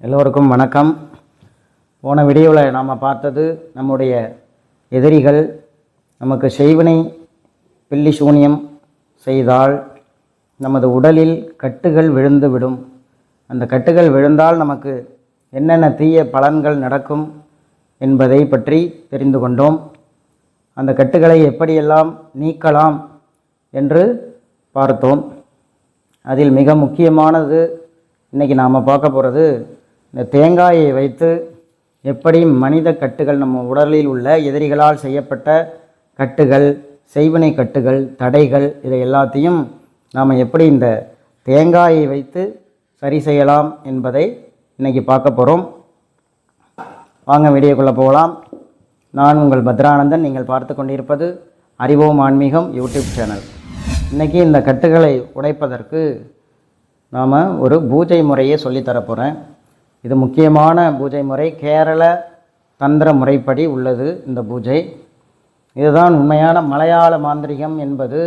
எல்லோருக்கும் வணக்கம். போன வீடியோவில் நாம் பார்த்தது நம்முடைய எதிரிகள் நமக்கு செய்வினை பில்லி சூனியம் செய்தால் நமது உடலில் கட்டுகள் விழுந்து விடும். அந்த கட்டுகள் விழுந்தால் நமக்கு என்னென்ன தீய பலன்கள் நடக்கும் என்பதை பற்றி தெரிந்து கொண்டோம். அந்த கட்டுகளை எப்படியெல்லாம் நீக்கலாம் என்று பார்த்தோம். அதில் மிக முக்கியமானது இன்றைக்கி நாம் பார்க்க போகிறது இந்த தேங்காயை வைத்து எப்படி மனித கட்டுகள் நம்ம உடலில் உள்ள எதிரிகளால் செய்யப்பட்ட கட்டுகள் செய்வினை கட்டுகள் தடைகள் இதை எல்லாத்தையும் நாம் எப்படி இந்த தேங்காயை வைத்து சரி செய்யலாம் என்பதை இன்றைக்கி பார்க்க போகிறோம் வாங்க வீடியோக்குள்ளே போகலாம். நான் உங்கள் பத்ரானந்தன். நீங்கள் பார்த்து கொண்டிருப்பது அறிவோம் ஆன்மீகம் யூடியூப் சேனல். இன்றைக்கி இந்த கட்டுகளை உடைப்பதற்கு நாம் ஒரு பூஜை முறையை சொல்லித்தரப்போகிறேன் இது முக்கியமான பூஜை முறை. கேரள தந்திர முறைப்படி உள்ளது இந்த பூஜை. இதுதான் உண்மையான மலையாள மாந்திரிகம் என்பது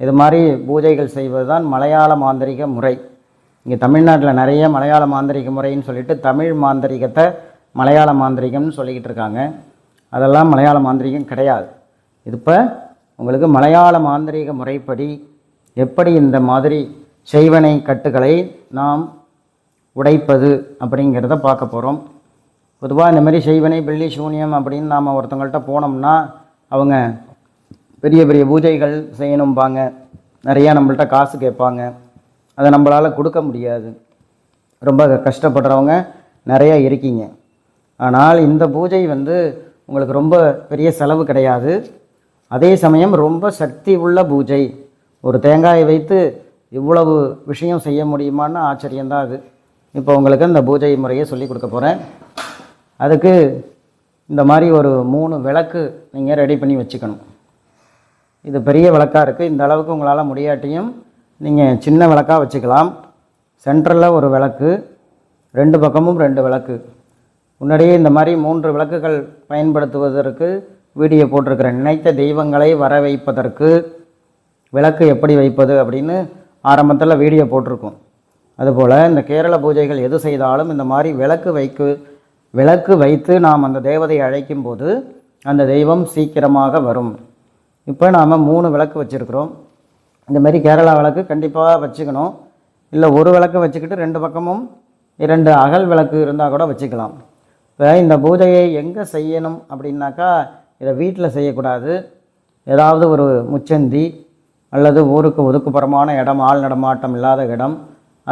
இது மாதிரி பூஜைகள் செய்வது தான் மலையாள மாந்திரிக முறை. இங்கே தமிழ்நாட்டில் நிறைய மலையாள மாந்திரிக முறைன்னு சொல்லிட்டு தமிழ் மாந்திரிகத்தை மலையாள மாந்திரிகம்னு சொல்லிக்கிட்டு இருக்காங்க. அதெல்லாம் மலையாள மாந்திரிகம் கிடையாது. இது இப்போ உங்களுக்கு மலையாள மாந்திரீக முறைப்படி எப்படி இந்த மாதிரி செய்வனை கட்டுகளை நாம் உடைப்பது அப்படிங்கிறத பார்க்க போகிறோம் பொதுவாக இந்த மாதிரி செய்வனை பில்லி சூனியம் அப்படின்னு நாம் ஒருத்தவங்கள்ட்ட போனோம்னா அவங்க பெரிய பெரிய பூஜைகள் செய்யணும்பாங்க. நிறையா நம்மள்ட்ட காசு கேட்பாங்க. அதை நம்மளால் கொடுக்க முடியாது. ரொம்ப கஷ்டப்படுறவங்க நிறையா இருக்கீங்க. ஆனால் இந்த பூஜை வந்து உங்களுக்கு ரொம்ப பெரிய செலவு கிடையாது. அதே சமயம் ரொம்ப சக்தி உள்ள பூஜை. ஒரு தேங்காயை வைத்து இவ்வளவு விஷயம் செய்ய முடியுமான்னு ஆச்சரியந்தான் அது. இப்போ உங்களுக்கு இந்த பூஜை முறையை சொல்லி கொடுக்க போகிறேன் அதுக்கு இந்த மாதிரி ஒரு மூணு விளக்கு நீங்கள் ரெடி பண்ணி வச்சுக்கணும். இது பெரிய விளக்காக இருக்குது இந்த அளவுக்கு உங்களால் முடியாட்டியும் நீங்கள் சின்ன விளக்காக வச்சுக்கலாம். சென்ட்ரலில் ஒரு விளக்கு ரெண்டு பக்கமும் ரெண்டு விளக்கு. முன்னாடியே இந்த மாதிரி மூன்று விளக்குகள் பயன்படுத்துவதற்கு வீடியோ போட்டிருக்கிறேன். நினைத்த தெய்வங்களை வர வைப்பதற்கு விளக்கு எப்படி வைப்பது அப்படின்னு ஆரம்பத்தில் வீடியோ போட்டிருக்கோம். அதுபோல் இந்த கேரள பூஜைகள் எது செய்தாலும் இந்த மாதிரி விளக்கு வைக்கு விளக்கு வைத்து நாம் அந்த தேவதையை அழைக்கும் போது அந்த தெய்வம் சீக்கிரமாக வரும். இப்போ நாம் மூணு விளக்கு வச்சுருக்குறோம். இந்த மாதிரி கேரளா விளக்கு கண்டிப்பாக வச்சுக்கணும். இல்லை ஒரு விளக்கு வச்சுக்கிட்டு ரெண்டு பக்கமும் இரண்டு அகல் விளக்கு இருந்தால் கூட வச்சுக்கலாம். இப்போ இந்த பூஜையை எங்கே செய்யணும் அப்படின்னாக்கா இதை வீட்டில் செய்யக்கூடாது. ஏதாவது ஒரு முச்சந்தி அல்லது ஊருக்கு ஒதுக்குப்புறமான இடம் ஆள் நடமாட்டம் இல்லாத இடம்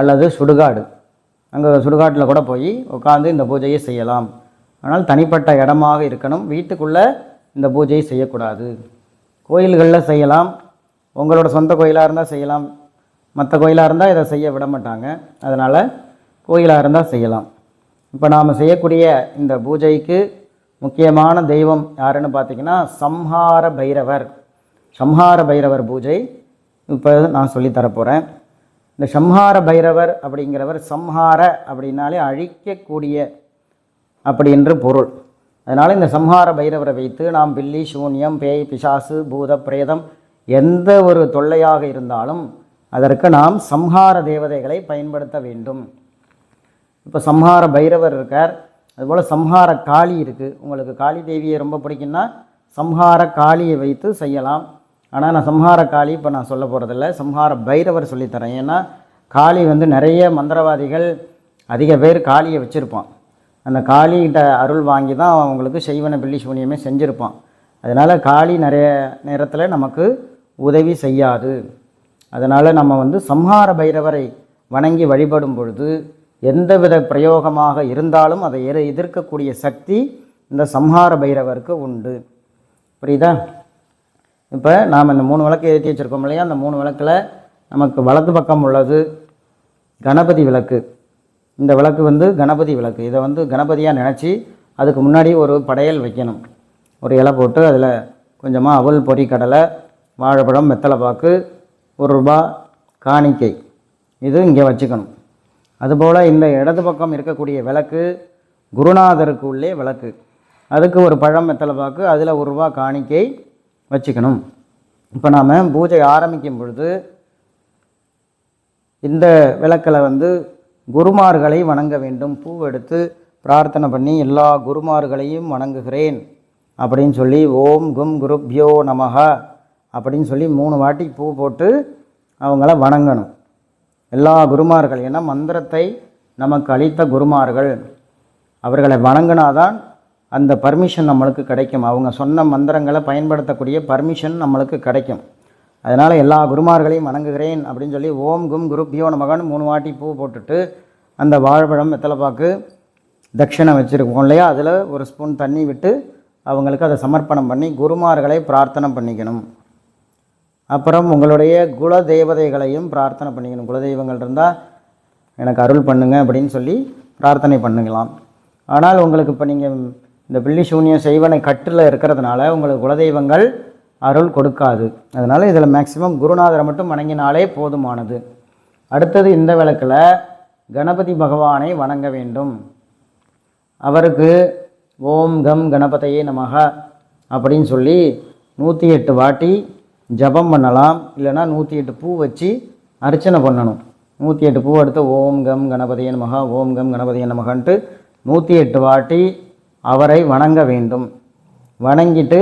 அல்லது சுடுகாடு. அங்கே சுடுகாட்டில் கூட போய் உட்காந்து இந்த பூஜையை செய்யலாம். ஆனால் தனிப்பட்ட இடமாக இருக்கணும். வீட்டுக்குள்ளே இந்த பூஜையை செய்யக்கூடாது. கோயில்களில் செய்யலாம். உங்களோட சொந்த கோயிலாக இருந்தால் செய்யலாம். மற்ற கோயிலாக இருந்தால் இதை செய்ய விட மாட்டாங்க. அதனால் கோயிலாக இருந்தால் செய்யலாம். இப்போ நாம் செய்யக்கூடிய இந்த பூஜைக்கு முக்கியமான தெய்வம் யாருன்னு பார்த்தீங்கன்னா சம்ஹார பைரவர். சம்ஹார பைரவர் பூஜை இப்போ நான் சொல்லித் தரப்போகிறேன் இந்த சம்ஹார பைரவர் அப்படிங்கிறவர் சம்ஹார அப்படின்னாலே அழிக்கக்கூடிய அப்படி என்று பொருள். அதனால் இந்த சம்ஹார பைரவரை வைத்து நாம் பில்லி சூன்யம் பேய் பிசாசு பூத பிரேதம் எந்த ஒரு தொல்லையாக இருந்தாலும் அதற்கு நாம் சம்ஹார தேவதைகளை பயன்படுத்த வேண்டும். இப்போ சம்ஹார பைரவர் இருக்கார். அதுபோல் சம்ஹார காளி இருக்குது உங்களுக்கு காளி தேவியை ரொம்ப பிடிக்குன்னா சம்ஹார காளியை வைத்து செய்யலாம். ஆனால் நான் சம்ஹார காளி இப்போ நான் சொல்ல போகிறதில்ல சம்ஹார பைரவர் சொல்லித்தரேன். ஏன்னா காளி வந்து நிறைய மந்திரவாதிகள் அதிக பேர் காளியை வச்சுருப்பான். அந்த காளிகிட்ட அருள் வாங்கி தான் அவங்களுக்கு செய்வன பில்லி சூனியமே செஞ்சுருப்பான். அதனால் காளி நிறைய நேரத்தில் நமக்கு உதவி செய்யாது. அதனால் நம்ம வந்து சம்ஹார பைரவரை வணங்கி வழிபடும் பொழுது எந்தவித பிரயோகமாக இருந்தாலும் அதை எதிர் எதிர்க்கக்கூடிய சக்தி இந்த சம்ஹார பைரவருக்கு உண்டு. புரியுதா? இப்போ நாம் இந்த மூணு விளக்கு ஏற்றி வச்சுருக்கோம் இல்லையா? அந்த மூணு விளக்கில் நமக்கு வலது பக்கம் உள்ளது கணபதி விளக்கு. இந்த விளக்கு வந்து கணபதி விளக்கு. இதை வந்து கணபதியாக நினச்சி அதுக்கு முன்னாடி ஒரு படையல் வைக்கணும். ஒரு இலை போட்டு அதில் கொஞ்சமாக அவல் பொரி கடலை வாழைப்பழம் மெத்தலைப்பாக்கு பாக்கு ஒரு ரூபா காணிக்கை. இது இங்கே வச்சுக்கணும். அதுபோல் இந்த இடது பக்கம் இருக்கக்கூடிய விளக்கு குருநாதருக்கு உள்ளே விளக்கு. அதுக்கு ஒரு பழம் மெத்தலைப்பாக்கு பாக்கு அதில் ஒரு ரூபா காணிக்கை வச்சுக்கணும். இப்போ நாம் பூஜை ஆரம்பிக்கும் பொழுது இந்த விளக்கில் வந்து குருமார்களை வணங்க வேண்டும். பூ எடுத்து பிரார்த்தனை பண்ணி எல்லா குருமார்களையும் வணங்குகிறேன். அப்படின்னு சொல்லி ஓம் கும் குருப்யோ நமக அப்படின்னு சொல்லி மூணு வாட்டி பூ போட்டு அவங்கள வணங்கணும். எல்லா குருமார்கள் ஏன்னா மந்திரத்தை நமக்கு அளித்த குருமார்கள். அவர்களை வணங்கினாதான் அந்த பர்மிஷன் நம்மளுக்கு கிடைக்கும். அவங்க சொன்ன மந்திரங்களை பயன்படுத்தக்கூடிய பர்மிஷன் நம்மளுக்கு கிடைக்கும். அதனால் எல்லா குருமார்களையும் வணங்குகிறேன் அப்படின்னு சொல்லி ஓம் கும் குருப்பியோ மகன் மூணு வாட்டி பூ போட்டுட்டு அந்த வாழைப்பழம் வெத்தலைப்பாக்கு தட்சிணம் வச்சுருக்கோம் இல்லையா? அதில் ஒரு ஸ்பூன் தண்ணி விட்டு அவங்களுக்கு அதை சமர்ப்பணம் பண்ணி குருமார்களை பிரார்த்தனை பண்ணிக்கணும். அப்புறம் உங்களுடைய குல தெய்வதைகளையும் பிரார்த்தனை பண்ணிக்கணும். குலதெய்வங்கள் இருந்தால் எனக்கு அருள் பண்ணுங்க அப்படின்னு சொல்லி பிரார்த்தனை பண்ணுங்களாம் ஆனால் உங்களுக்கு இப்போ நீங்கள் இந்த பில்லி சூன்யம் செய்வனை கட்டில் இருக்கிறதுனால உங்களுக்கு குலதெய்வங்கள் அருள் கொடுக்காது. அதனால் இதில் மேக்சிமம் குருநாதரை மட்டும் வணங்கினாலே போதுமானது. அடுத்தது இந்த விளக்கில் கணபதி பகவானை வணங்க வேண்டும். அவருக்கு ஓம் கம் கணபதையே நமக அப்படின்னு சொல்லி நூற்றி எட்டு வாட்டி ஜபம் பண்ணலாம். இல்லைன்னா நூற்றி எட்டு பூ வச்சு அர்ச்சனை பண்ணணும். நூற்றி எட்டு பூ எடுத்து ஓம் கம் கணபதிய நமக ஓம் கம் கணபதிய நமகன்ட்டு நூற்றி எட்டு வாட்டி அவரை வணங்க வேண்டும். வணங்கிட்டு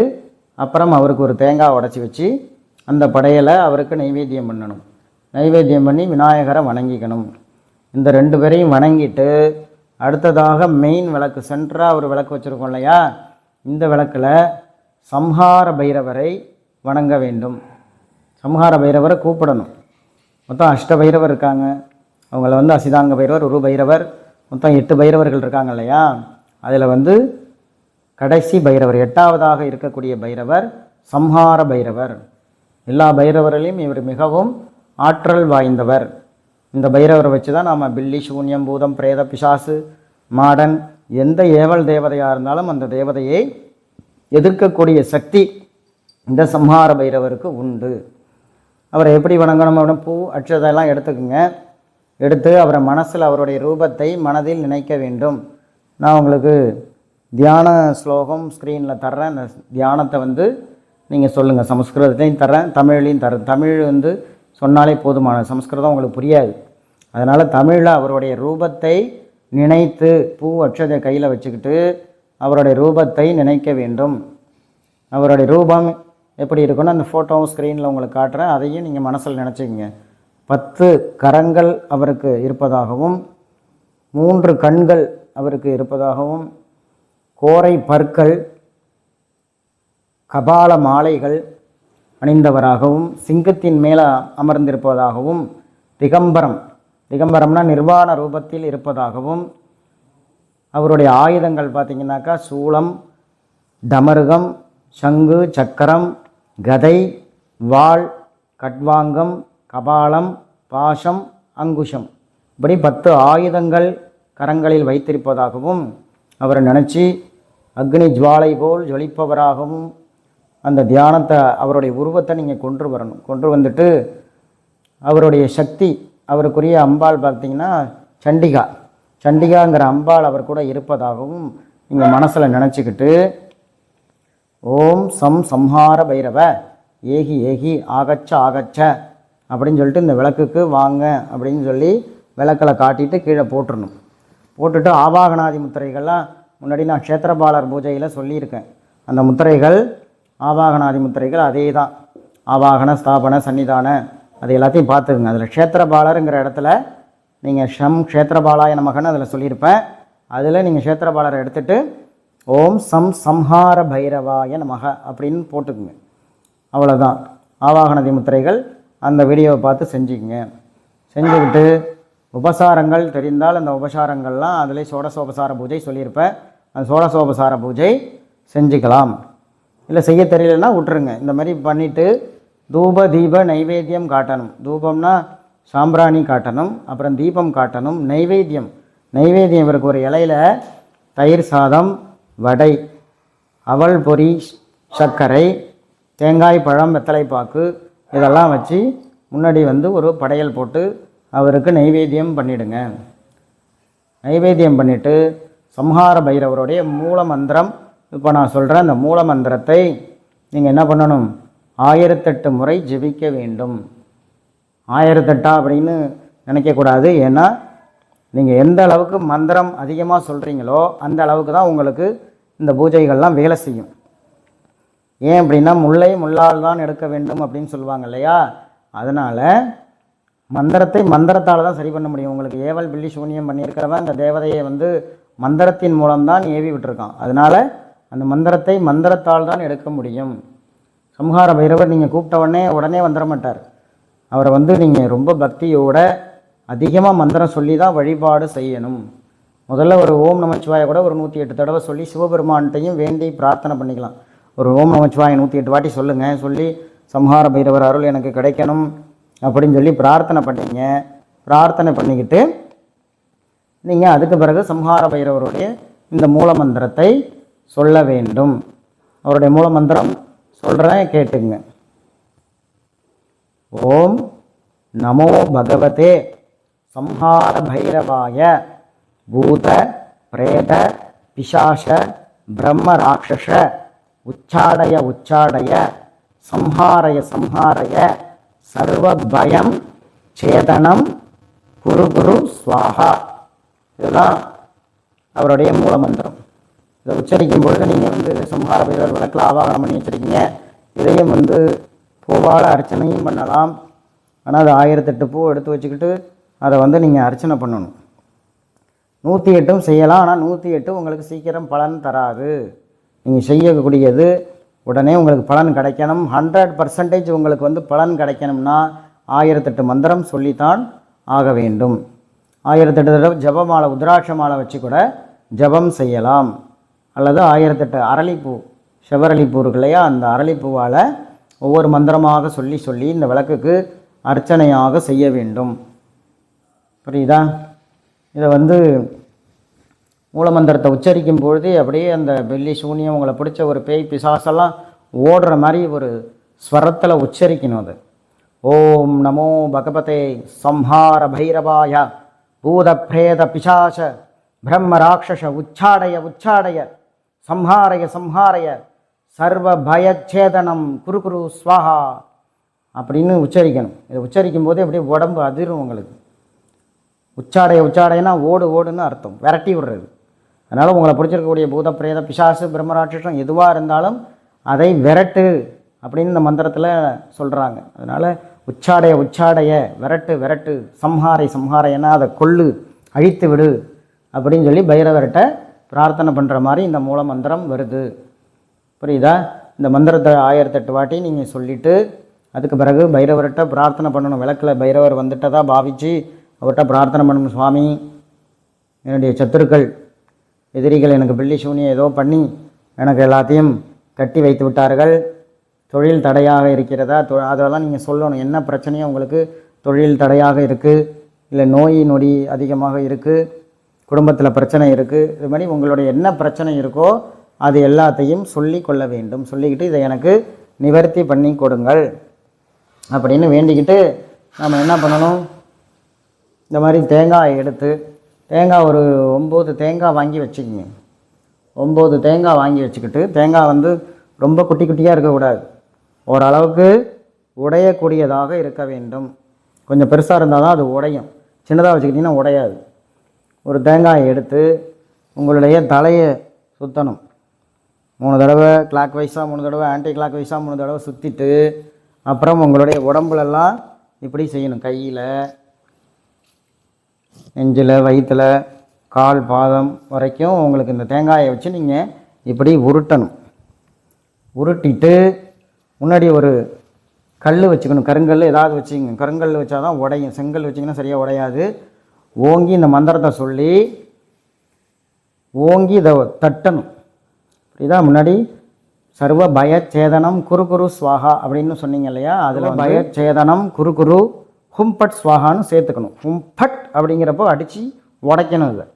அப்புறம் அவருக்கு ஒரு தேங்காய் உடச்சி வச்சு அந்த படையலை அவருக்கு நைவேத்தியம் பண்ணணும். நைவேத்தியம் பண்ணி விநாயகரை வணங்கிக்கணும். இந்த ரெண்டு பேரையும் வணங்கிட்டு அடுத்ததாக மெயின் விளக்கு சென்டராக ஒரு விளக்கு வச்சுருக்கோம் இல்லையா? இந்த விளக்கில் சம்ஹார பைரவரை வணங்க வேண்டும். சம்ஹார பைரவரை கூப்பிடணும். மொத்தம் அஷ்ட பைரவர் இருக்காங்க. அவங்கள வந்து அசிதாங்க பைரவர் ஒரு பைரவர் மொத்தம் எட்டு பைரவர்கள் இருக்காங்க இல்லையா? அதில் வந்து கடைசி பைரவர் எட்டாவதாக இருக்கக்கூடிய பைரவர் சம்ஹார பைரவர். எல்லா பைரவர்களையும் இவர் மிகவும் ஆற்றல் வாய்ந்தவர். இந்த பைரவரை வச்சு தான் நாம் பில்லி சூன்யம் பூதம் பிரேத பிசாசு மாடன் எந்த ஏவல் தேவதையாக இருந்தாலும் அந்த தேவதையை எதிர்க்கக்கூடிய சக்தி இந்த சம்ஹார பைரவருக்கு உண்டு. அவரை எப்படி வணங்கணும் அப்படின்னு பூ அட்சதெல்லாம் எடுத்துக்கோங்க. எடுத்து அவரை மனசில் அவருடைய ரூபத்தை மனதில் நினைக்க வேண்டும். நான் உங்களுக்கு தியான ஸ்லோகம் ஸ்க்ரீனில் தர்றேன். அந்த தியானத்தை வந்து நீங்கள் சொல்லுங்கள் சமஸ்கிருதத்தையும் தர்றேன் தமிழ்லையும் தரேன் தமிழ் வந்து சொன்னாலே போதுமான சமஸ்கிருதம் உங்களுக்கு புரியாது. அதனால் தமிழில் அவருடைய ரூபத்தை நினைத்து பூ அட்சதை கையில் வச்சுக்கிட்டு அவருடைய ரூபத்தை நினைக்க வேண்டும். அவருடைய ரூபம் எப்படி இருக்குன்னு அந்த ஃபோட்டோவும் ஸ்க்ரீனில் உங்களுக்கு காட்டுறேன். அதையும் நீங்கள் மனசில் நினச்சிக்கங்க. பத்து கரங்கள் அவருக்கு இருப்பதாகவும் மூன்று கண்கள் அவருக்கு இருப்பதாகவும் கோரை பற்கள் கபால மாலைகள் அணிந்தவராகவும் சிங்கத்தின் மேலே அமர்ந்திருப்பதாகவும் திகம்பரம். திகம்பரம்னா நிர்வாண ரூபத்தில் இருப்பதாகவும் அவருடைய ஆயுதங்கள் பார்த்திங்கனாக்கா சூளம் டமருகம் சங்கு சக்கரம் கதை வாள் கட்வாங்கம் கபாலம் பாசம் அங்குஷம். இப்படி பத்து ஆயுதங்கள் கரங்களில் வைத்திருப்பதாகவும் அவரை நினச்சி அக்னி ஜுவாலை போல் ஜொலிப்பவராகவும் அந்த தியானத்தை அவருடைய உருவத்தை நீங்கள் கொண்டு வரணும். கொண்டு வந்துட்டு அவருடைய சக்தி அவருக்குரிய அம்பாள் பார்த்தீங்கன்னா சண்டிகா. சண்டிகாங்கிற அம்பாள் அவர் கூட இருப்பதாகவும் நீங்கள் மனசில் நினச்சிக்கிட்டு ஓம் சம் சம்ஹார பைரவ ஏகி ஏகி ஆகச்ச ஆகச்ச அப்படின்னு சொல்லிட்டு இந்த விளக்குக்கு வாங்க அப்படின்னு சொல்லி விளக்கில் காட்டிட்டு கீழே போட்டுறணும். போட்டுட்டு ஆவாகனாதி முத்திரைகள்லாம் முன்னாடி நான் க்ஷேத்திரபாலர் பூஜையில் சொல்லியிருக்கேன். அந்த முத்திரைகள் ஆவாகனாதி முத்திரைகள் அதே தான் ஆவாகன ஸ்தாபன சன்னிதான அது எல்லாத்தையும் பார்த்துக்குங்க. அதில் க்ஷேத்திரபாலருங்கிற இடத்துல நீங்கள் ஷம் க்ஷேத்திரபாலாய நமகன்னு அதில் சொல்லியிருப்பேன் அதில் நீங்கள் க்ஷேத்திரபாலரை எடுத்துகிட்டு ஓம் சம் சம்ஹார பைரவாய நமக அப்படின்னு போட்டுக்குங்க. அவ்வளோதான் ஆவாகனதி முத்திரைகள் அந்த வீடியோவை பார்த்து செஞ்சுக்குங்க. செஞ்சுக்கிட்டு உபசாரங்கள் தெரிந்தால் அந்த உபசாரங்கள்லாம் அதில் சோடசோபசார பூஜை சொல்லியிருப்பேன் அந்த சோடசோபசார பூஜை செஞ்சுக்கலாம். இல்லை செய்ய தெரியலன்னா விட்டுருங்க. இந்த மாதிரி பண்ணிவிட்டு தூப தீப நைவேத்தியம் காட்டணும். தூபம்னா சாம்பிராணி காட்டணும் அப்புறம் தீபம் காட்டணும் நைவேத்தியம். நைவேத்தியம் இவருக்கு ஒரு இலையில தயிர் சாதம் வடை அவல் பொரி சர்க்கரை தேங்காய் பழம் வெத்தலைப்பாக்கு இதெல்லாம் வச்சு முன்னாடி வந்து ஒரு படையல் போட்டு அவருக்கு நைவேத்தியம் பண்ணிவிடுங்க நைவேத்தியம் பண்ணிவிட்டு சம்ஹார பைரவருடைய மூல மந்திரம். இப்போ நான் சொல்கிறேன் அந்த மூல மந்திரத்தை நீங்கள் என்ன பண்ணணும்? ஆயிரத்தெட்டு முறை ஜெபிக்க வேண்டும். ஆயிரத்தெட்டா அப்படின்னு நினைக்கக்கூடாது. ஏன்னா நீங்கள் எந்த அளவுக்கு மந்திரம் அதிகமாக சொல்கிறீங்களோ அந்த அளவுக்கு தான் உங்களுக்கு இந்த பூஜைகள்லாம் வேலை செய்யும். ஏன் அப்படின்னா முல்லை முள்ளால் தான் எடுக்க வேண்டும் அப்படின்னு சொல்லுவாங்க இல்லையா? அதனால் மந்திரத்தை மந்திரத்தால் தான் சரி பண்ண முடியும். உங்களுக்கு ஏவல் பில்லி சூன்யம் பண்ணியிருக்கிறவன் அந்த தேவதையை வந்து மந்திரத்தின் மூலம்தான் ஏவி விட்டுருக்கான். அதனால் அந்த மந்திரத்தை மந்திரத்தால் தான் எடுக்க முடியும். சம்ஹார பைரவர் நீங்கள் கூப்பிட்ட உடனே உடனே வந்துட மாட்டார். அவரை வந்து நீங்கள் ரொம்ப பக்தியோட அதிகமாக மந்திரம் சொல்லி தான் வழிபாடு செய்யணும். முதல்ல ஒரு ஓம் நமச்சிவாயை கூட ஒரு நூற்றி எட்டு தடவை சொல்லி சிவபெருமான்கிட்டையும் வேண்டி பிரார்த்தனை பண்ணிக்கலாம். ஒரு ஓம் நமச்சிவாயை நூற்றி எட்டு வாட்டி சொல்லுங்கள் சொல்லி சம்ஹார பைரவர் அருள் எனக்கு கிடைக்கணும் அப்படின்னு சொல்லி பிரார்த்தனை பண்ணிங்க. பிரார்த்தனை பண்ணிக்கிட்டு நீங்கள் அதுக்கு பிறகு சம்ஹார பைரவருடைய இந்த மூல மந்திரத்தை சொல்ல வேண்டும். அவருடைய மூல மந்திரம் சொல்கிறேன் கேட்டுங்க ஓம் நமோ பகவதே சம்ஹார பைரவாய பூத பிரேத பிசாச பிரம்ம ராட்சச உச்சாடய உச்சாடய சம்ஹாரய சம்ஹாரய சர்வ பயம் சேதனம் குரு குரு ஸ்வாஹா இதுதான் அவருடைய மூலமந்திரம் இதை உச்சரிக்கும் பொழுது நீங்கள் வந்து சம்ஹார பைரவர் விளக்கில் ஆவாகனம் பண்ணி வச்சுருக்கீங்க. இதையும் வந்து பூவால் அர்ச்சனையும் பண்ணலாம். ஆனால் அது ஆயிரத்தெட்டு பூ எடுத்து வச்சுக்கிட்டு அதை வந்து நீங்கள் அர்ச்சனை பண்ணணும். நூற்றி எட்டும் செய்யலாம். ஆனால் நூற்றி எட்டு உங்களுக்கு சீக்கிரம் பலன் தராது. நீங்கள் செய்யக்கூடியது உடனே உங்களுக்கு பலன் கிடைக்கணும். ஹண்ட்ரட் பர்சன்டேஜ் உங்களுக்கு வந்து பலன் கிடைக்கணும்னா ஆயிரத்தெட்டு மந்திரம் சொல்லித்தான் ஆக வேண்டும். ஆயிரத்தெட்டு தடவை ஜபமாலை உத்ராட்ச மாலை வச்சு கூட ஜபம் செய்யலாம். அல்லது ஆயிரத்தெட்டு அரளிப்பூ செவரளிப்பூ இருக்கு இல்லையா? அந்த அரளிப்பூவால் ஒவ்வொரு மந்திரமாக சொல்லி சொல்லி இந்த விளக்குக்கு அர்ச்சனையாக செய்ய வேண்டும். புரியுதா? இதை வந்து மூலமந்திரத்தை உச்சரிக்கும் பொழுது அப்படியே அந்த வெள்ளி சூனியம் உங்களை பிடிச்ச ஒரு பேய் பிசாசெல்லாம் ஓடுற மாதிரி ஒரு ஸ்வரத்தில் உச்சரிக்கணும் அது. ஓம் நமோ பகவதே சம்ஹார பைரவாயா. பூத பிரேத பிசாச பிரம்ம ராட்சச உச்சாடைய உச்சாடைய சம்ஹாரய சம்ஹாரய சர்வ பயச்சேதனம் குரு குரு ஸ்வாஹா அப்படின்னு உச்சரிக்கணும். இதை உச்சரிக்கும் போதே அப்படியே உடம்பு அதிரும் உங்களுக்கு. உச்சாடைய உச்சாடைனா ஓடு ஓடுன்னு அர்த்தம். விரட்டி விடுறது. அதனால் உங்களை பிடிச்சிருக்கக்கூடிய பூத பிரேத பிசாசு பிரம்மராட்சசம் எதுவாக இருந்தாலும் அதை விரட்டு அப்படின்னு இந்த மந்திரத்தில் சொல்கிறாங்க அதனால் உச்சாடைய உச்சாடைய விரட்டு விரட்டு சம்ஹாரை சம்ஹாரைன்னா அதை கொள்ளு அழித்து விடு அப்படின்னு சொல்லி பைரவர்கிட்ட பிரார்த்தனை பண்ணுற மாதிரி இந்த மூல மந்திரம் வருது. புரியுதா? இந்த மந்திரத்தை ஆயிரத்தெட்டு வாட்டி நீங்கள் சொல்லிவிட்டு அதுக்கு பிறகு பைரவர்கிட்ட பிரார்த்தனை பண்ணணும். விளக்கில் பைரவர் வந்துட்டதா பாவிச்சு அவர்கிட்ட பிரார்த்தனை பண்ணணும் சுவாமி. என்னுடைய சத்துருக்கள் எதிரிகள் எனக்கு பில்லி சூனியம் ஏதோ பண்ணி எனக்கு எல்லாத்தையும் கட்டி வைத்து விட்டார்கள். தொழில் தடையாக இருக்கிறதா? தொ அதெல்லாம் நீங்கள் சொல்லணும். என்ன பிரச்சனையும் உங்களுக்கு தொழில் தடையாக இருக்குது இல்லை நோய் நொடி அதிகமாக இருக்குது குடும்பத்தில் பிரச்சனை இருக்குது இது மாதிரி உங்களுடைய என்ன பிரச்சனை இருக்கோ அது எல்லாத்தையும் சொல்லி கொள்ள வேண்டும். சொல்லிக்கிட்டு இதை எனக்கு நிவர்த்தி பண்ணி கொடுங்கள். அப்படின்னு வேண்டிக்கிட்டு நம்ம என்ன பண்ணணும்? இந்த மாதிரி தேங்காய் எடுத்து தேங்காய் ஒரு ஒம்பது தேங்காய் வாங்கி வச்சுக்கிங்க. ஒம்பது தேங்காய் வாங்கி வச்சுக்கிட்டு தேங்காய் வந்து ரொம்ப குட்டி குட்டியாக இருக்கக்கூடாது. ஓரளவுக்கு உடையக்கூடியதாக இருக்க வேண்டும். கொஞ்சம் பெருசாக இருந்தால் தான் அது உடையும். சின்னதாக வச்சுக்கிட்டிங்கன்னா உடையாது. ஒரு தேங்காயை எடுத்து உங்களுடைய தலையை சுற்றணும் மூணு தடவை கிளாக் வைஸாக மூணு தடவை ஆன்டி கிளாக் வைஸாக மூணு தடவை சுற்றிட்டு அப்புறம் உங்களுடைய உடம்புலெல்லாம் இப்படி செய்யணும். கையில் நெஞ்சில் வயிற்றில் கால் பாதம் வரைக்கும் உங்களுக்கு இந்த தேங்காயை வச்சு நீங்கள் இப்படி உருட்டணும். உருட்டிட்டு முன்னாடி ஒரு கல் வச்சுக்கணும். கருங்கல் ஏதாவது வச்சுக்கங்க. கருங்கல் வச்சா தான் உடையும். செங்கல் வச்சிங்கன்னா சரியாக உடையாது. ஓங்கி இந்த மந்திரத்தை சொல்லி ஓங்கி இதை தட்டணும். புரியுதா? முன்னாடி சர்வ பயச்சேதனம் குரு குரு ஸ்வாஹா அப்படின்னு சொன்னீங்க இல்லையா? அதில் பயச்சேதனம் குரு குரு ஹும்பட் ஸ்வாஹான்னு சேர்த்துக்கணும். ஹும்பட் அப்படிங்கிறப்போ அடித்து உடைக்கணும் இதை.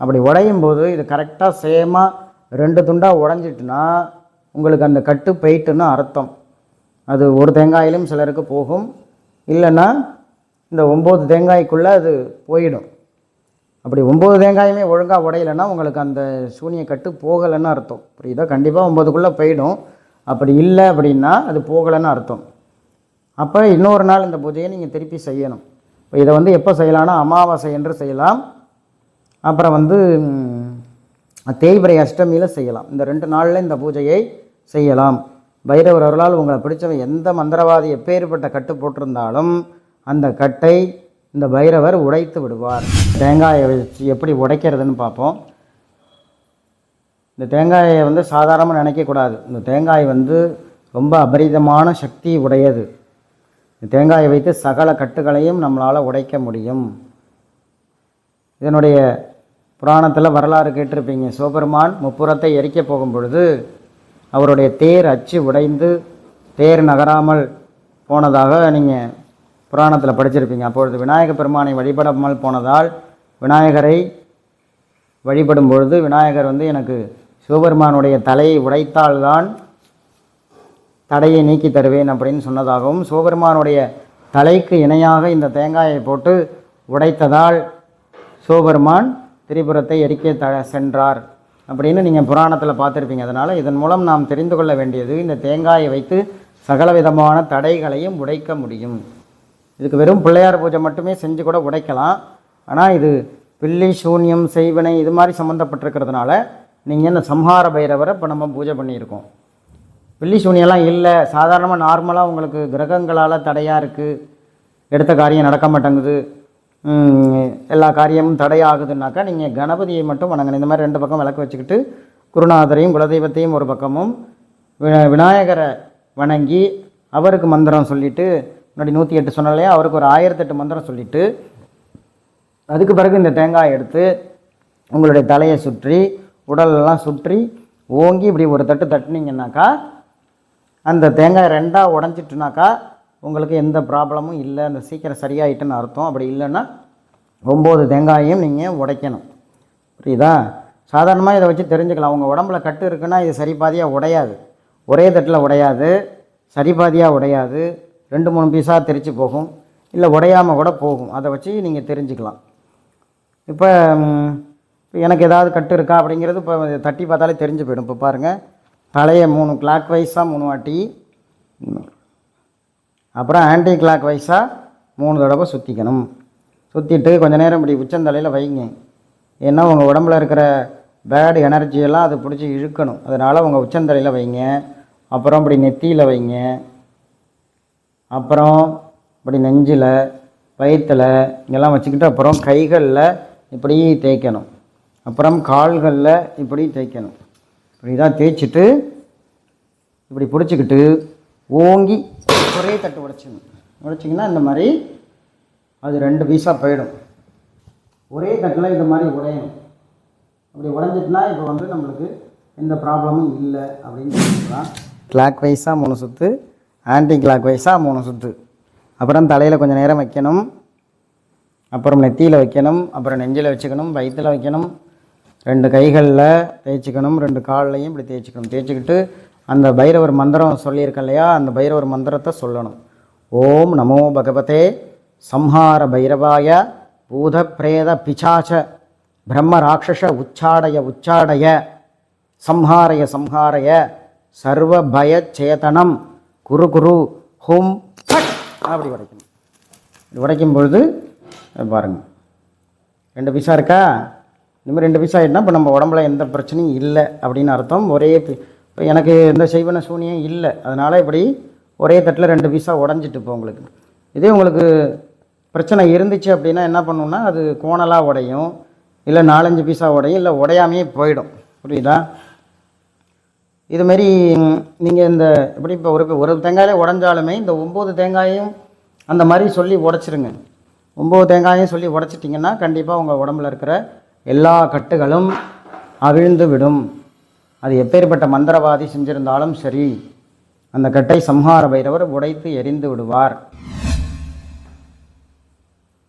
அப்படி உடையும் போது இது கரெக்டாக சேமாக ரெண்டு துண்டாக உடஞ்சிட்டுனா உங்களுக்கு அந்த கட்டு போயிட்டுன்னு அர்த்தம். அது ஒரு தேங்காயிலும் சிலருக்கு போகும். இல்லைன்னா இந்த ஒம்பது தேங்காய்க்குள்ளே அது போயிடும். அப்படி ஒம்பது தேங்காயுமே ஒழுங்காக உடையலைன்னா உங்களுக்கு அந்த சூனிய கட்டு போகலைன்னு அர்த்தம். புரியுதா? கண்டிப்பாக ஒம்பதுக்குள்ளே போயிடும். அப்படி இல்லை அப்படின்னா அது போகலைன்னு அர்த்தம். அப்போ இன்னொரு நாள் இந்த பூஜையை நீங்கள் திருப்பி செய்யணும். இப்போ இதை வந்து எப்போ செய்யலாம்னா அமாவாசை என்று செய்யலாம். அப்புறம் வந்து தேய்பிரை அஷ்டமியில் செய்யலாம். இந்த ரெண்டு நாளில் இந்த பூஜையை செய்யலாம். பைரவர் அருளால் உங்களை பிடிச்சவன் எந்த மந்திரவாதி எப்பேற்பட்ட கட்டு போட்டிருந்தாலும் அந்த கட்டை இந்த பைரவர் உடைத்து விடுவார். தேங்காயை வச்சு எப்படி உடைக்கிறதுன்னு பார்ப்போம். இந்த தேங்காயை வந்து சாதாரணமாக நினைக்கக்கூடாது இந்த தேங்காய் வந்து ரொம்ப அபரிதமான சக்தி உடையது. இந்த தேங்காயை வைத்து சகல கட்டுகளையும் நம்மளால் உடைக்க முடியும். இதனுடைய புராணத்தில் வரலாறு கேட்டிருப்பீங்க. சிவபெருமான் முப்புறத்தை எரிக்க போகும் பொழுது அவருடைய தேர் அச்சு உடைந்து தேர் நகராமல் போனதாக நீங்கள் புராணத்தில் படிச்சிருப்பீங்க. அப்பொழுது விநாயக பெருமானை வழிபடாமல் போனதால் விநாயகரை வழிபடும் பொழுது விநாயகர் வந்து எனக்கு சிவபெருமானுடைய தலையை உடைத்தால்தான் தடையை நீக்கி தருவேன் அப்படின்னு சொன்னதாகவும் சிவபெருமானுடைய தலைக்கு இணையாக இந்த தேங்காயை போட்டு உடைத்ததால் சிவபெருமான் திரிபுரத்தை எரிக்க த சென்றார். அப்படின்னு நீங்கள் புராணத்தில் பார்த்துருப்பீங்க. அதனால் இதன் மூலம் நாம் தெரிந்து கொள்ள வேண்டியது இந்த தேங்காயை வைத்து சகலவிதமான தடைகளையும் உடைக்க முடியும். இதுக்கு வெறும் பிள்ளையார் பூஜை மட்டுமே செஞ்சு கூட உடைக்கலாம். ஆனால் இது பில்லி சூன்யம் செய்வினை இது மாதிரி சம்மந்தப்பட்டிருக்கிறதுனால நீங்கள் இந்த சம்ஹார பைரவரை இப்போ நம்ம பூஜை பண்ணியிருக்கோம். பில்லி சூனியெல்லாம் இல்லை. சாதாரணமாக நார்மலாக உங்களுக்கு கிரகங்களால் தடையாக இருக்குது எடுத்த காரியம் நடக்க மாட்டேங்குது. எல்லா காரியமும் தடையாகுதுன்னாக்கா நீங்கள் கணபதியை மட்டும் வணங்கணும். இந்த மாதிரி ரெண்டு பக்கம் விளக்கு வச்சுக்கிட்டு குருநாதரையும் குலதெய்வத்தையும் ஒரு பக்கமும் விநாயகரை வணங்கி அவருக்கு மந்திரம் சொல்லிவிட்டு முன்னாடி நூற்றி எட்டு சொன்னாலே அவருக்கு ஒரு ஆயிரத்தெட்டு மந்திரம் சொல்லிவிட்டு அதுக்கு பிறகு இந்த தேங்காயை எடுத்து உங்களுடைய தலையை சுற்றி உடலெல்லாம் சுற்றி ஓங்கி இப்படி ஒரு தட்டு தட்டுனீங்கன்னாக்கா அந்த தேங்காய் ரெண்டாக உடஞ்சிட்டுனாக்கா உங்களுக்கு எந்த ப்ராப்ளமும் இல்லை அந்த சீக்கிரம் சரியாயிட்டுன்னு அர்த்தம். அப்படி இல்லைன்னா ஒம்பது தேங்காயையும் நீங்கள் உடைக்கணும். புரியுதா? சாதாரணமாக இதை வச்சு தெரிஞ்சுக்கலாம். உங்கள் உடம்புல கட்டு இருக்குன்னா இது சரி பாதியாக உடையாது. ஒரே தட்டில் உடையாது. சரி பாதியாக உடையாது. ரெண்டு மூணு பீஸாக தெரித்து போகும். இல்லை உடையாமல் கூட போகும். அதை வச்சு நீங்கள் தெரிஞ்சுக்கலாம். இப்போ இப்போ எனக்கு ஏதாவது கட்டு இருக்கா அப்படிங்கிறது இப்போ தட்டி பார்த்தாலே தெரிஞ்சு போயிடும். இப்போ பாருங்கள் தலையை மூணு கிளாக் வைஸாக மூணு வாட்டி. அப்புறம் ஆன்டி கிளாக் வைஸாக மூணு தடவை சுற்றிக்கணும் சுற்றிட்டு கொஞ்ச நேரம் இப்படி உச்சந்தலையில் வைங்க. ஏன்னா உங்கள் உடம்புல இருக்கிற பேட் எனர்ஜியெல்லாம் அது பிடிச்சி இழுக்கணும். அதனால் உங்கள் உச்சந்தலையில் வைங்க. அப்புறம் இப்படி நெத்தியில் வைங்க. அப்புறம் இப்படி நெஞ்சில் வயிற்றில் இங்கெல்லாம் வச்சுக்கிட்டு அப்புறம் கைகளில் இப்படி தேய்க்கணும். அப்புறம் கால்களில் இப்படி தேய்க்கணும். இப்படி தான் தேய்ச்சிட்டு இப்படி பிடிச்சிக்கிட்டு ஓங்கி ஒரே தட்டு உடைச்சிங்க உடைச்சிங்கன்னா இந்த மாதிரி அது ரெண்டு பீஸாக போயிடும். ஒரே தட்டில் இந்த மாதிரி உடையணும். அப்படி உடஞ்சிட்டுனா இப்போ வந்து நம்மளுக்கு எந்த ப்ராப்ளமும் இல்லை அப்படின்னு சொல்லிக்கலாம். கிளாக் வைஸாக மூணு சுற்று ஆன்டி கிளாக் வைஸாக மூணு சுற்று அப்புறம் தலையில் கொஞ்சம் நேரம் வைக்கணும். அப்புறம் நெத்தியில் வைக்கணும். அப்புறம் நெஞ்சில் வச்சுக்கணும். வயிற்றில் வைக்கணும். ரெண்டு கைகளில் தேய்ச்சிக்கணும். ரெண்டு கால்லையும் இப்படி தேய்ச்சிக்கணும். தேய்ச்சிக்கிட்டு அந்த பைரவர் மந்திரம் சொல்லியிருக்க இல்லையா? அந்த பைரவர் மந்திரத்தை சொல்லணும். ஓம் நமோ பகவதே சம்ஹார பைரவாய பூத பிரேத பிசாச்ச பிரம்ம ராட்சச உச்சாடய உச்சாடய சம்ஹாரய சம்ஹாரய சர்வ பய சேதனம் குரு குரு ஹும் அப்படி உடைக்கணும். இது உடைக்கும் பொழுது பாருங்கள் ரெண்டு பீஸா இருக்கா? இனிமேல் ரெண்டு பீஸா ஆகிட்டுனா இப்போ நம்ம உடம்புல எந்த பிரச்சனையும் இல்லை அப்படின்னு அர்த்தம். ஒரே இப்போ எனக்கு எந்த செய்வன சூனியம் இல்லை. அதனால் இப்படி ஒரே தட்டில் ரெண்டு பீஸா உடஞ்சிட்டு இப்போ உங்களுக்கு. இதே உங்களுக்கு பிரச்சனை இருந்துச்சு அப்படின்னா என்ன பண்ணுன்னா அது கோணலாக உடையும் இல்லை நாலஞ்சு பீஸா உடையும் இல்லை உடையாமையே போயிடும். புரியுதா? இதுமாரி நீங்கள் இந்த எப்படி இப்போ ஒரு ஒரு தேங்காயிலே உடஞ்சாலுமே இந்த ஒம்பது தேங்காயும் அந்த மாதிரி சொல்லி உடச்சிருங்க. ஒம்பது தேங்காயும் சொல்லி உடச்சிட்டிங்கன்னா கண்டிப்பாக உங்கள் உடம்புல இருக்கிற எல்லா கட்டுகளும் அவிழ்ந்து விடும். அது எப்பேற்பட்ட மந்திரவாதி செஞ்சிருந்தாலும் சரி அந்த கட்டை சம்ஹார பைரவர் உடைத்து எரிந்து விடுவார்.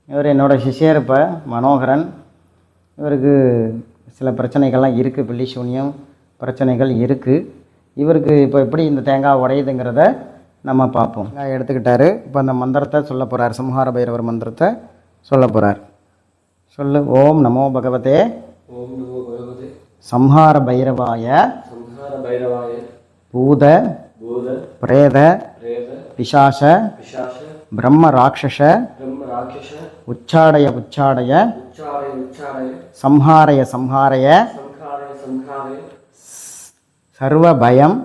இவர் என்னோட சிஷ்யர் இப்போ மனோகரன். இவருக்கு சில பிரச்சனைகள்லாம் இருக்குது பில்லி சூன்யம் பிரச்சனைகள் இருக்குது இவருக்கு இப்போ எப்படி இந்த தேங்காய் உடையுதுங்கிறத நம்ம பார்ப்போம். வெங்காயம் எடுத்துக்கிட்டாரு. இப்போ அந்த மந்திரத்தை சொல்ல போகிறார் சம்ஹார பைரவர் மந்திரத்தை சொல்ல போகிறார் சொல்லு ஓம் நமோ பகவதே. ஓம் நமோ பகவதே. சம்ஹார பைரவாய பூத பிரேத பிசாச பிரம்ம ராட்சச உச்சாடய உச்சாடய சம்ஹாரய சம்ஹாரய சர்வ பயம்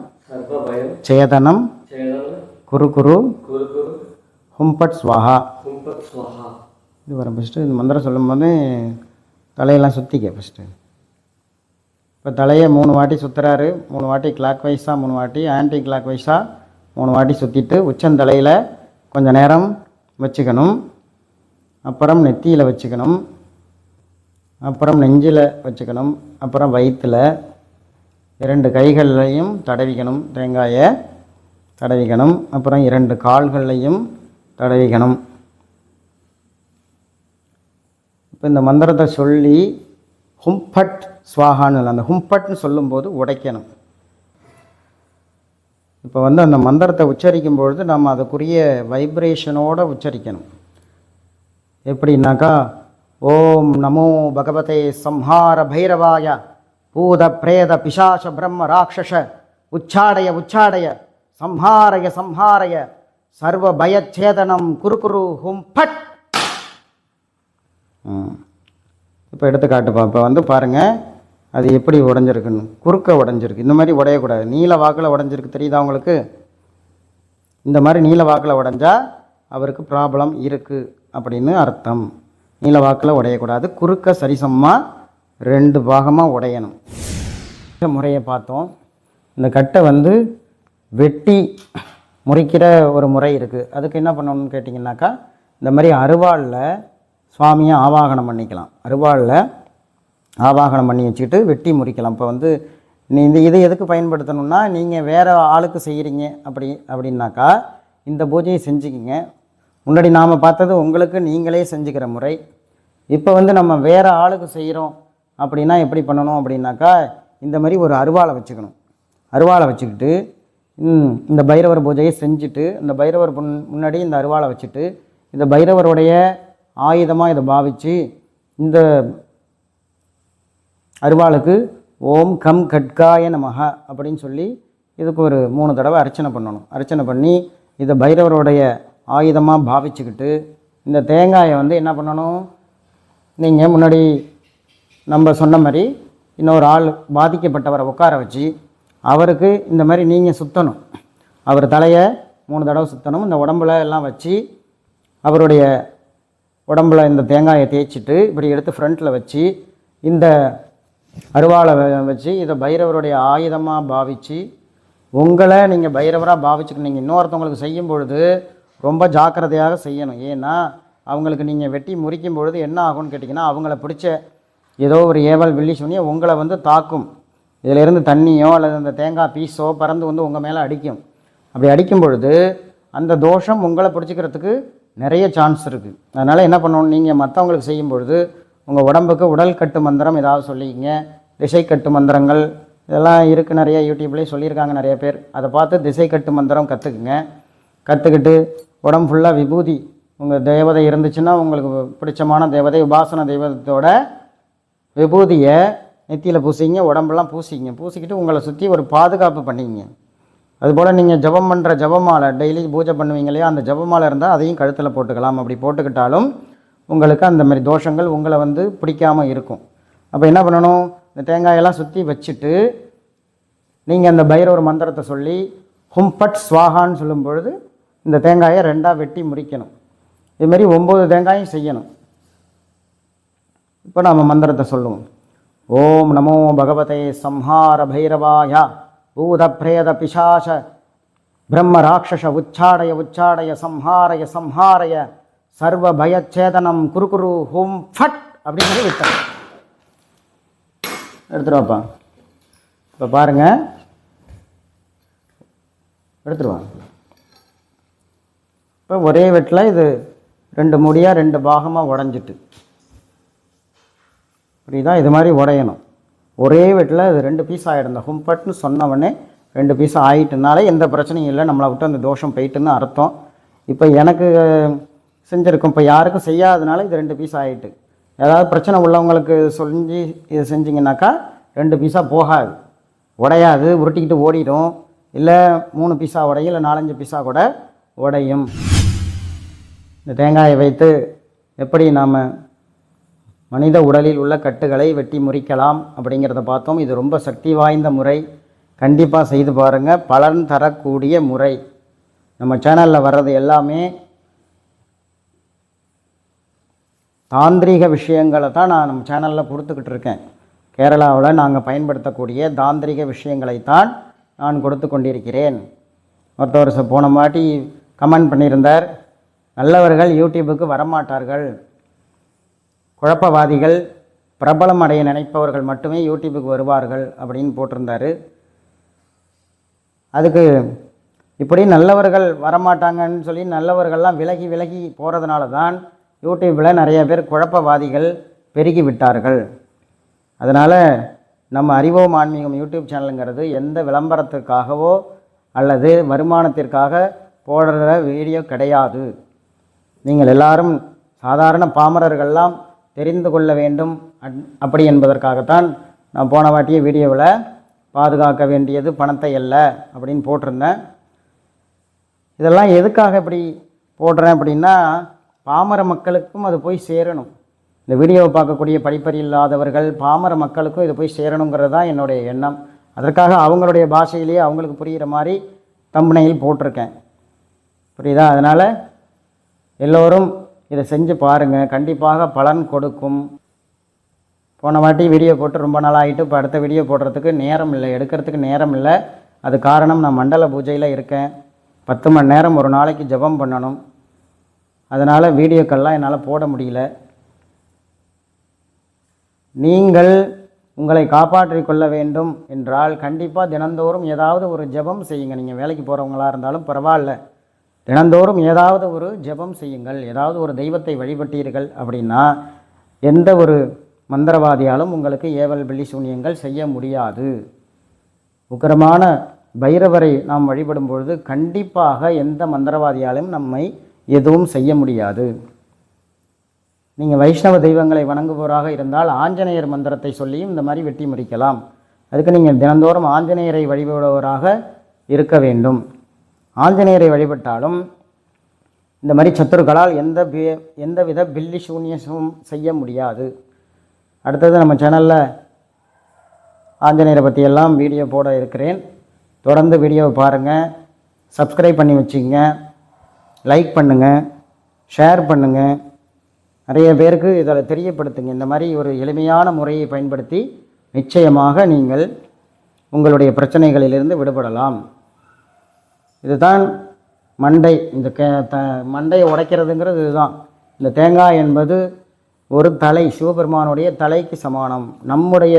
சேதனம் சேதன குரு குரு ஹும்பட் ஸ்வஹா. இது வர ஃபஸ்ட்டு இந்த மந்திரம் சொல்லும்போது தலையெல்லாம் சுற்றிக்க ஃபஸ்ட்டு இப்போ தலையை மூணு வாட்டி சுற்றுறாரு மூணு வாட்டி கிளாக் வைஸாக மூணு வாட்டி ஆன்டி கிளாக் வைஸாக மூணு வாட்டி சுற்றிட்டு உச்சந்தலையில் கொஞ்சம் நேரம் வச்சுக்கணும். அப்புறம் நெத்தியில் வச்சுக்கணும். அப்புறம் நெஞ்சில் வச்சுக்கணும். அப்புறம் வயிற்றில் இரண்டு கைகள்லையும் தடவிக்கணும். தேங்காயை தடவிக்கணும். அப்புறம் இரண்டு கால்கள்லையும் தடவிக்கணும். இப்போ இந்த மந்திரத்தை சொல்லி ஹும்பட் ஸ்வாகான்னு அந்த ஹும்பட்னு சொல்லும்போது உடைக்கணும். இப்போ வந்து அந்த மந்திரத்தை உச்சரிக்கும் பொழுது நம்ம அதுக்குரிய வைப்ரேஷனோடு உச்சரிக்கணும். எப்படின்னாக்கா ஓம் நமோ பகவதே சம்ஹார பைரவாய பூத பிரேத பிசாச பிரம்ம ராட்சச உச்சாடைய உச்சாடைய சம்ஹாரய சம்ஹாரய சர்வ பயச்சேதனம் குரு குரு ஹும் ம். இப்போ எடுத்துக்காட்டுப்பா இப்போ வந்து பாருங்கள் அது எப்படி உடஞ்சிருக்குன்னு. குறுக்க உடஞ்சிருக்கு. இந்த மாதிரி உடையக்கூடாது. நீல வாக்கில் உடஞ்சிருக்கு தெரியுதா உங்களுக்கு? இந்த மாதிரி நீல வாக்கில் உடஞ்சா அவருக்கு ப்ராப்ளம் இருக்குது அப்படின்னு அர்த்தம். நீல வாக்கில் உடையக்கூடாது. குறுக்க சரிசமமாக ரெண்டு பாகமாக உடையணும். முறையை பார்த்தோம். இந்த கட்டை வந்து வெட்டி முறிக்கிற ஒரு முறை இருக்குது அதுக்கு என்ன பண்ணணும்னு கேட்டிங்கனாக்கா இந்த மாதிரி அருவாளில் சுவாமியை ஆவாகனம் பண்ணிக்கலாம். அருவாளில் ஆவாகனம் பண்ணி வச்சுக்கிட்டு வெட்டி முறிக்கலாம். இப்போ வந்து நீ இந்த இதை எதுக்கு பயன்படுத்தணும்னா நீங்கள் வேறு ஆளுக்கு செய்கிறீங்க அப்படி அப்படின்னாக்கா இந்த பூஜையை செஞ்சுக்கிங்க. முன்னாடி நாம் பார்த்தது உங்களுக்கு நீங்களே செஞ்சுக்கிற முறை. இப்போ வந்து நம்ம வேறு ஆளுக்கு செய்கிறோம் அப்படின்னா எப்படி பண்ணணும் அப்படின்னாக்கா இந்த மாதிரி ஒரு அருவாளை வச்சுக்கணும். அருவாளை வச்சுக்கிட்டு இந்த பைரவர் பூஜையை செஞ்சுட்டு இந்த பைரவர் முன் முன்னாடி இந்த அருவாளை வச்சுட்டு இந்த பைரவருடைய ஆயுதமாக இதை பாவித்து இந்த அருவாளுக்கு ஓம் கம் கட்காய நமக அப்படின்னு சொல்லி இதுக்கு ஒரு மூணு தடவை அர்ச்சனை பண்ணணும். அர்ச்சனை பண்ணி இதை பைரவருடைய ஆயுதமாக பாவிச்சுக்கிட்டு இந்த தேங்காயை வந்து என்ன பண்ணணும்? நீங்கள் முன்னாடி நம்ம சொன்ன மாதிரி இன்னொரு ஆள் பாதிக்கப்பட்டவரை உட்கார வச்சு அவருக்கு இந்த மாதிரி நீங்கள் சுற்றணும் அவர் தலையை மூணு தடவை சுற்றணும் இந்த உடம்புல எல்லாம் வச்சு அவருடைய உடம்புல இந்த தேங்காயை தேய்ச்சிட்டு இப்படி எடுத்து ஃப்ரண்ட்டில் வச்சு இந்த அருவாளை வச்சு இதை பைரவருடைய ஆயுதமாக பாவித்து உங்களை நீங்கள் பைரவராக பாவிச்சுக்கணும் நீங்கள் இன்னொருத்தவங்களுக்கு செய்யும் பொழுது ரொம்ப ஜாக்கிரதையாக செய்யணும். ஏன்னா அவங்களுக்கு நீங்கள் வெட்டி முறிக்கும் பொழுது என்ன ஆகும்னு கேட்டிங்கன்னா அவங்கள பிடிச்ச ஏதோ ஒரு ஏவல் வில்லி சுனியை உங்களை வந்து தாக்கும். இதிலிருந்து தண்ணியோ அல்லது அந்த தேங்காய் பீஸோ பறந்து வந்து உங்கள் மேலே அடிக்கும். அப்படி அடிக்கும் பொழுது அந்த தோஷம் உங்களை பிடிச்சிக்கிறதுக்கு நிறைய சான்ஸ் இருக்குது அதனால் என்ன பண்ணணும்? நீங்கள் மற்றவங்களுக்கு செய்யும் பொழுது உங்கள் உடம்புக்கு உடல் கட்டு மந்திரம் ஏதாவது சொல்லிங்க திசை கட்டு மந்திரங்கள் இதெல்லாம் இருக்குது நிறைய யூடியூப்லேயே சொல்லியிருக்காங்க நிறைய பேர். அதை பார்த்து திசை கட்டு மந்திரம் கற்றுக்குங்க கற்றுக்கிட்டு உடம்பு ஃபுல்லாக விபூதி உங்கள் தேவதை இருந்துச்சுன்னா உங்களுக்கு பிடிச்சமான தேவதை உபாசன தெய்வத்தோட விபூதியை நெத்தியில் பூசிங்க உடம்பெல்லாம் பூசிங்க. பூசிக்கிட்டு உங்களை சுற்றி ஒரு பாதுகாப்பு பண்ணிங்க அதுபோல் நீங்கள் ஜெபம் பண்ணுற ஜபமாலை டெய்லி பூஜை பண்ணுவீங்க இல்லையா அந்த ஜெபமாலை இருந்தால் அதையும் கழுத்தில் போட்டுக்கலாம். அப்படி போட்டுக்கிட்டாலும் உங்களுக்கு அந்த மாதிரி தோஷங்கள் உங்களை வந்து பிடிக்காமல் இருக்கும். அப்போ என்ன பண்ணணும்? இந்த தேங்காயெல்லாம் சுற்றி வச்சுட்டு நீங்கள் அந்த பைரவர் மந்திரத்தை சொல்லி ஹும்பட் ஸ்வாகான்னு சொல்லும் பொழுது இந்த தேங்காயை ரெண்டாக வெட்டி முறிக்கணும். இதுமாரி ஒம்பது தேங்காயும் செய்யணும். இப்போ நாம் மந்திரத்தை சொல்லுவோம். ஓம் நமோ பகவதே சம்ஹார பைரவாயா. பூத பிரேத பிசாச பிரம்ம ராட்சச உச்சாடய உச்சாடய சம்ஹாரய சம்ஹாரய சர்வ பயச்சேதனம் குரு குரு ஹோம் ஃபட் அப்படின்னு விட்டோம். எடுத்துருவாப்பா இப்போ பாருங்க. எடுத்துருவான் இப்போ ஒரே வெட்டில் இது ரெண்டு முடியாக ரெண்டு பாகமாக உடஞ்சிட்டு. புரியுதா? இது மாதிரி உடையணும். ஒரே வெட்டில் இது ரெண்டு பீஸ் ஆகிடும் இந்த ஹும்பட்னு சொன்னவொடனே ரெண்டு பீஸ் ஆகிட்டுனாலே எந்த பிரச்சனையும் இல்லை. நம்மளை விட்டு அந்த தோஷம் போயிட்டுன்னு அர்த்தம். இப்போ எனக்கு செஞ்சுருக்கோம். இப்போ யாருக்கும் செய்யாதனால இது ரெண்டு பீஸ் ஆகிட்டு ஏதாவது பிரச்சனை உள்ளவங்களுக்கு சொல்லி இது செஞ்சிங்கனாக்கா ரெண்டு பீஸாக போகாது. உடையாது. உருட்டிக்கிட்டு ஓடிடும். இல்லை மூணு பீஸா உடையும். இல்லை நாலஞ்சு பீஸா கூட உடையும். இந்த தேங்காயை வைத்து எப்படி நாம் மனித உடலில் உள்ள கட்டுகளை வெட்டி முறிக்கலாம் அப்படிங்கிறத பார்த்தோம். இது ரொம்ப சக்தி வாய்ந்த முறை. கண்டிப்பாக செய்து பாருங்கள் பலன் தரக்கூடிய முறை. நம்ம சேனலில் வர்றது எல்லாமே தாந்திரீக விஷயங்களை தான் நான் நம்ம சேனலில் கொடுத்துக்கிட்டு இருக்கேன். கேரளாவில் நாங்கள் பயன்படுத்தக்கூடிய தாந்திரிக விஷயங்களைத்தான் நான் கொடுத்து கொண்டிருக்கிறேன். ஒருத்தவர் போன மாட்டி கமெண்ட் பண்ணியிருந்தார். நல்லவர்கள் யூடியூபுக்கு வரமாட்டார்கள். குழப்பவாதிகள் பிரபலம் அடைய நினைப்பவர்கள் மட்டுமே யூடியூபுக்கு வருவார்கள் அப்படின்னு போட்டிருந்தாரு. அதுக்கு இப்படி நல்லவர்கள் வரமாட்டாங்கன்னு சொல்லி நல்லவர்கள்லாம் விலகி விலகி போகிறதுனால தான் யூடியூப்பில் நிறைய பேர் குழப்பவாதிகள் பெருகி விட்டார்கள். அதனால் நம்ம அறிவோம் ஆன்மீகம் யூடியூப் சேனலுங்கிறது எந்த விளம்பரத்துக்காகவோ அல்லது வருமானத்திற்காக போடுற வீடியோ கிடையாது. நீங்கள் எல்லாரும் சாதாரண பாமரர்கள்லாம் தெரிந்து கொள்ள வேண்டும். அப்படி என்பதற்காகத்தான் நான் போன வாட்டிய வீடியோவில் பாதுகாக்க வேண்டியது பணத்தை அல்ல அப்படின்னு போட்டிருந்தேன். இதெல்லாம் எதுக்காக இப்படி போடுறேன் அப்படின்னா பாமர மக்களுக்கும் அது போய் சேரணும். இந்த வீடியோவை பார்க்கக்கூடிய படிப்பறி இல்லாதவர்கள் பாமர மக்களுக்கும் இது போய் சேரணுங்கிறது தான் என்னுடைய எண்ணம். அதற்காக அவங்களுடைய பாஷையிலேயே அவங்களுக்கு புரிகிற மாதிரி தம்பனையில் போட்டிருக்கேன். புரியுதா? அதனால் எல்லோரும் இதை செஞ்சு பாருங்கள் கண்டிப்பாக பலன் கொடுக்கும். போன வாட்டி வீடியோ போட்டு ரொம்ப நாள் ஆகிட்டு இப்போ அடுத்த வீடியோ போடுறதுக்கு நேரம் இல்லை. எடுக்கிறதுக்கு நேரம் இல்லை. அது காரணம் நான் மண்டல பூஜையில் இருக்கேன். பத்து மணி நேரம் ஒரு நாளைக்கு ஜெபம் பண்ணணும். அதனால் வீடியோக்கள்லாம் என்னால் போட முடியல. நீங்கள் உங்களை காப்பாற்றிக் கொள்ள வேண்டும் என்றால் கண்டிப்பாக தினந்தோறும் ஏதாவது ஒரு ஜெபம் செய்யுங்க. நீங்கள் வேலைக்கு போகிறவங்களாக இருந்தாலும் பரவாயில்ல. தினந்தோறும் ஏதாவது ஒரு ஜெபம் செய்யுங்கள் ஏதாவது ஒரு தெய்வத்தை வழிபட்டீர்கள் அப்படின்னா எந்த ஒரு மந்திரவாதியாலும் உங்களுக்கு ஏவல் பில்லி சூனியங்கள் செய்ய முடியாது. உக்கரமான பைரவரை நாம் வழிபடும் பொழுது கண்டிப்பாக எந்த மந்திரவாதியாலும் நம்மை எதுவும் செய்ய முடியாது. நீங்கள் வைஷ்ணவ தெய்வங்களை வணங்குபவராக இருந்தால் ஆஞ்சநேயர் மந்திரத்தை சொல்லியும் இந்த மாதிரி வெட்டி முறிக்கலாம். அதுக்கு நீங்கள் தினந்தோறும் ஆஞ்சநேயரை வழிபடுபவராக இருக்க வேண்டும். ஆஞ்சநேயரை வழிபட்டாலும் இந்த மாதிரி சத்துருக்களால் எந்த எந்த வித பில்லி சூன்யமும் செய்ய முடியாது. அடுத்தது நம்ம சேனலில் ஆஞ்சநேயரை பற்றியெல்லாம் வீடியோ போட இருக்கிறேன். தொடர்ந்து வீடியோவை பாருங்கள் சப்ஸ்கிரைப் பண்ணி வச்சுங்க. லைக் பண்ணுங்கள் ஷேர் பண்ணுங்கள் நிறைய பேருக்கு இதில் தெரியப்படுத்துங்க. இந்த மாதிரி ஒரு எளிமையான முறையை பயன்படுத்தி நிச்சயமாக நீங்கள் உங்களுடைய பிரச்சனைகளிலிருந்து விடுபடலாம். இதுதான் மண்டை. இந்த கே த மண்டையை உடைக்கிறதுங்கிறது இதுதான். இந்த தேங்காய் என்பது ஒரு தலை சிவபெருமானுடைய தலைக்கு சமானம். நம்முடைய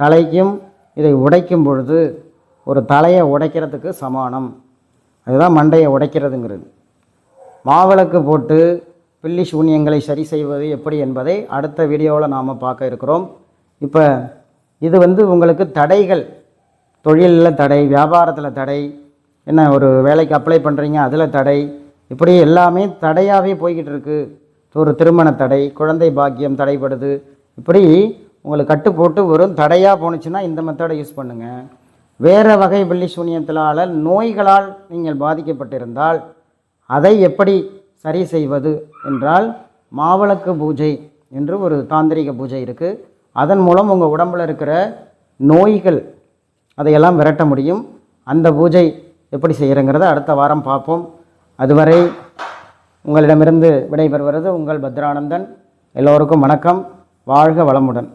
தலைக்கும் இதை உடைக்கும் பொழுது ஒரு தலையை உடைக்கிறதுக்கு சமானம். அதுதான் மண்டையை உடைக்கிறதுங்கிறது. மாவிளக்கு போட்டு பில்லி சூன்யங்களை சரி செய்வது எப்படி என்பதை அடுத்த வீடியோவில் நாம் பார்க்க இருக்கிறோம். இப்போ இது வந்து உங்களுக்கு தடைகள் தொழிலில் தடை வியாபாரத்தில் தடை என்ன ஒரு வேலைக்கு அப்ளை பண்ணுறீங்க அதில் தடை. இப்படி எல்லாமே தடையாகவே போய்கிட்டு இருக்குது ஒரு திருமண தடை குழந்தை பாக்கியம் தடைப்படுது இப்படி உங்களுக்கு கட்டு போட்டு வெறும் தடையாக போணுச்சுன்னா இந்த மெத்தடை யூஸ் பண்ணுங்கள் வேறு வகை வெள்ளி சூனியத்திலால் நோய்களால் நீங்கள் பாதிக்கப்பட்டிருந்தால் அதை எப்படி சரி செய்வது என்றால் மாவிளக்கு பூஜை என்று ஒரு தாந்திரிக பூஜை இருக்குது அதன் மூலம் உங்கள் உடம்பில் இருக்கிற நோய்கள் அதையெல்லாம் விரட்ட முடியும். அந்த பூஜை எப்படி செய்கிறங்கிறத அடுத்த வாரம் பார்ப்போம். அதுவரை உங்களிடமிருந்து விடைபெறுவது உங்கள் பத்ரானந்தன். எல்லோருக்கும் வணக்கம். வாழ்க வளமுடன்.